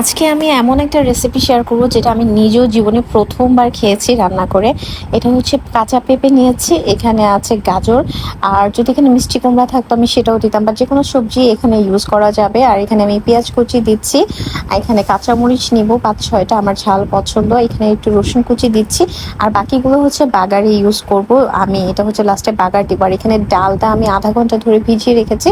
আজকে আমি এমন একটা রেসিপি শেয়ার করব যেটা আমি নিজেও জীবনে প্রথমবার খেয়েছি রান্না করে। এটা হচ্ছে কাঁচা পেঁপে নিয়েছি, এখানে আছে গাজর। আর যদি এখানে মিষ্টি কুমড়া থাকতো আমি সেটাও দিতাম, বা যে কোনো সবজি এখানে ইউজ করা যাবে। আর এখানে আমি পেঁয়াজ কুচি দিচ্ছি এখানে কাঁচামরিচ নিব, পাঁচ ছয়টা আমার ঝাল পছন্দ। এখানে একটু রসুন কুচি দিচ্ছি, আর বাকিগুলো হচ্ছে বাগারে ইউজ করব। আমি, এটা হচ্ছে লাস্টে বাগার দিব। আর এখানে ডালটা আমি আধা ঘণ্টা ধরে ভিজিয়ে রেখেছি,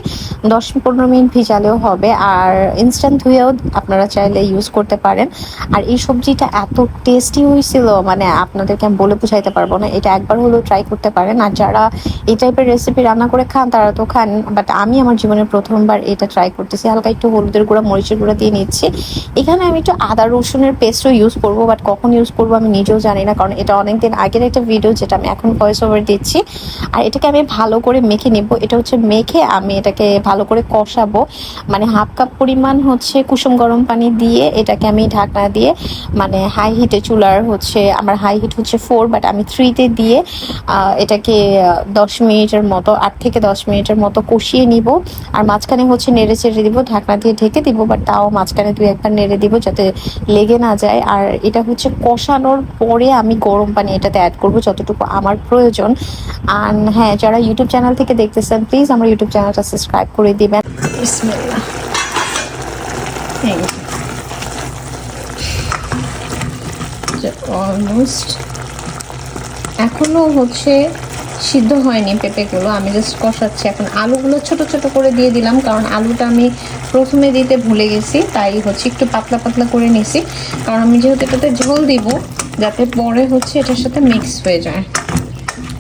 দশ পনেরো মিনিট ভিজালেও হবে। আর ইনস্ট্যান্ট ধুয়েও আপনারা চাইলে ইউজ করতে পারেন। আর এই সবজিটা এত টেস্টি হয়েছিল মানে আপনাদেরকে আমি বলে বুঝাইতে পারব না, এটা একবার হলেও ট্রাই করতে পারেন। আর যারা এই টাইপের রেসিপি রান্না করে খান, তারা তো খান বাট আমি আমার জীবনে প্রথমবার এটা ট্রাই করতেছি। হালকা একটু হলুদের গুঁড়া, মরিচের গুঁড়া দিয়ে নিচ্ছি। এখানে আমি একটু আদা, রসুনের পেস্টও ইউজ করব বাট কখন ইউজ করব আমি নিজেও জানি না, কারণ এটা অনেকদিন আগের একটা ভিডিও যেটা আমি এখন ভয়েস ওভার দিচ্ছি। আর এটাকে আমি ভালো করে মেখে নেব। এটা হচ্ছে মেখে আমি এটাকে ভালো করে কষাবো। মানে হাফ কাপ পরিমাণ হচ্ছে কুসুম গরম পানি দিয়ে এটাকে আমি ঢাকনা দিয়ে মানে হাই হিটে চুলার হচ্ছে আমার হাই হিট হচ্ছে ফোর বাট আমি থ্রিতে দিয়ে এটাকে দশ মিনিটের মতো আট থেকে দশ মিনিটের মতো কষিয়ে নিব। আর মাঝখানে হচ্ছে নেড়ে চেড়ে দিব ঢাকনা দিয়ে ঢেকে দিব বাট তাও মাঝখানে দুই একবার নেড়ে দিব যাতে লেগে না যায়। আর এটা হচ্ছে কষানোর পরে আমি গরম পানি এটাতে অ্যাড করব যতটুকু আমার প্রয়োজন। আর হ্যাঁ যারা ইউটিউব চ্যানেল থেকে দেখতেছেন প্লিজ আমার ইউটিউব চ্যানেলটা সাবস্ক্রাইব করে দিবেন। বিসমিল্লাহ। অলমোস্ট এখনও হচ্ছে সিদ্ধ হয়নি পেঁপেগুলো। আমি জাস্ট কষাচ্ছি। এখন আলুগুলো ছোট ছোট করে দিয়ে দিলাম, কারণ আলুটা আমি প্রথমে দিতে ভুলে গেছি, তাই হচ্ছে একটু পাতলা পাতলা করে নিছি। কারণ আমি যেহেতু এটাতে ঝোল দিব, যাতে পরে হচ্ছে এটার সাথে মিক্স হয়ে যায়।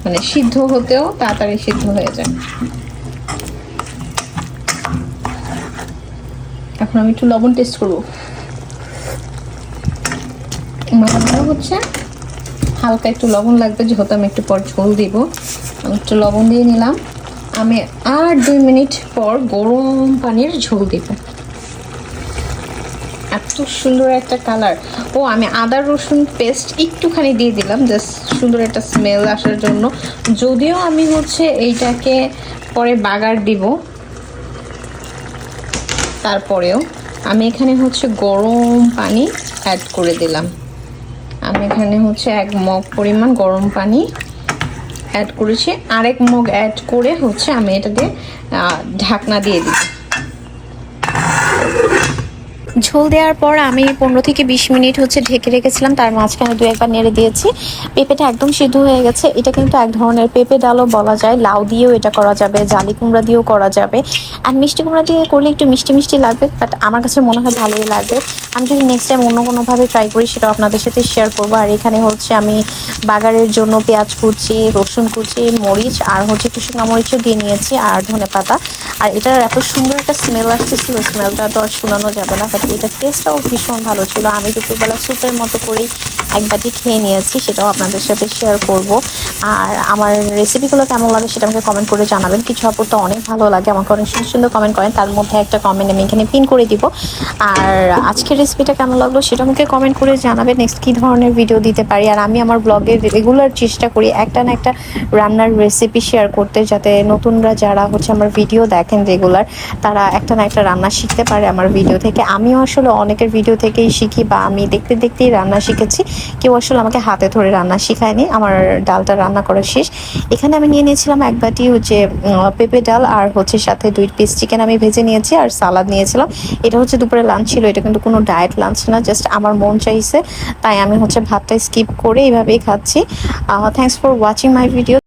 মানে সিদ্ধ হতেও তাড়াতাড়ি সিদ্ধ হয়ে যায়। এখন আমি একটু লবণ টেস্ট করব আমার মনে হচ্ছে। হালকা একটু লবণ লাগবে, যেহেতু আমি একটু পর ঝোল দিব। আমি একটু লবণ দিয়ে নিলাম। আমি আর দুই মিনিট পর গরম পানির ঝোল দিব। এত সুন্দর একটা কালার। ও, আমি আদা, রসুন পেস্ট একটুখানি দিয়ে দিলাম, জাস্ট সুন্দর একটা স্মেল আসার জন্য। যদিও আমি হচ্ছে এইটাকে পরে বাগার দিব। তারপরেও আমি এখানে হচ্ছে গরম পানি অ্যাড করে দিলাম। আমি এখানে হচ্ছে এক মগ পরিমাণ গরম পানি অ্যাড করেছি। আরেক মগ অ্যাড করে হচ্ছে আমি এটাতে ঢাকনা দিয়ে দিই ঝোল দেওয়ার পর আমি পনেরো থেকে বিশ মিনিট হচ্ছে ঢেকে রেখেছিলাম। তার মাঝখানে দু একবার নেড়ে দিয়েছি। পেঁপেটা একদম সিদ্ধ হয়ে গেছে। এটা কিন্তু এক ধরনের পেঁপে ডালও বলা যায়। লাউ দিয়েও এটা করা যাবে, জালি কুমড়া দিয়েও করা যাবে। আর মিষ্টি কুমড়া দিয়ে করলে একটু মিষ্টি মিষ্টি লাগবে বাট আমার কাছে মনে হয় ভালোই লাগবে। আমি যদি নেক্সট টাইম অন্য কোনোভাবে ট্রাই করি সেটা আপনাদের সাথে শেয়ার করব। আর এখানে হচ্ছে আমি বাগারের জন্য পেঁয়াজ কুচি, রসুন কুচি, মরিচ আর হচ্ছে একটু শুকনো মরিচও দিয়ে নিয়েছি, আর ধনে পাতা আর এটার এত সুন্দর একটা স্মেল আসতেছিল স্মেলটা তো আর শোনানো যাবে না এটার টেস্টটাও ভীষণ ভালো ছিল। আমি দুপুরবেলা স্যুপের মতো করেই এক বাটি খেয়ে নিয়েছি, সেটাও আপনাদের সাথে শেয়ার করব। আর আমার রেসিপিগুলো কেমন লাগে সেটা আমাকে কমেন্ট করে জানাবেন। কিছু আপুর তো অনেক ভালো লাগে, আমাকে অনেক সুন্দর সুন্দর কমেন্ট করেন। তার মধ্যে একটা কমেন্ট আমি এখানে পিন করে দিব। আর আজকের রেসিপিটা কেমন লাগল সেটা আমাকে কমেন্ট করে জানাবেন। নেক্সট কী ধরনের ভিডিও দিতে পারি? আর আমি আমার ব্লগে রেগুলার চেষ্টা করি একটা না একটা রান্নার রেসিপি শেয়ার করতে, যাতে নতুনরা যারা হচ্ছে আমার ভিডিও দেখেন রেগুলার তারা একটা না একটা রান্না শিখতে পারে আমার ভিডিও থেকে। আমিও আসলে অনেকের ভিডিও থেকেই শিখি বা আমি দেখতে দেখতেই রান্না শিখেছি। কেউ আসলে আমাকে হাতে ধরে রান্না শিখায়নি। আমার ডালটা রান্না করা শেষ। এখানে আমি নিয়ে নিয়েছিলাম এক বাটি হচ্ছে পেঁপে ডাল আর হচ্ছে সাথে দুই পিস চিকেন আমি ভেজে নিয়েছি আর সালাদ নিয়েছিলাম। এটা হচ্ছে দুপুরে লাঞ্চ ছিল, এটা কিন্তু কোনো ডায়েট লাঞ্চ না জাস্ট আমার মন চাইছে। তাই আমি হচ্ছে ভাতটা স্কিপ করে এইভাবেই খাচ্ছি। Thanks for watching my video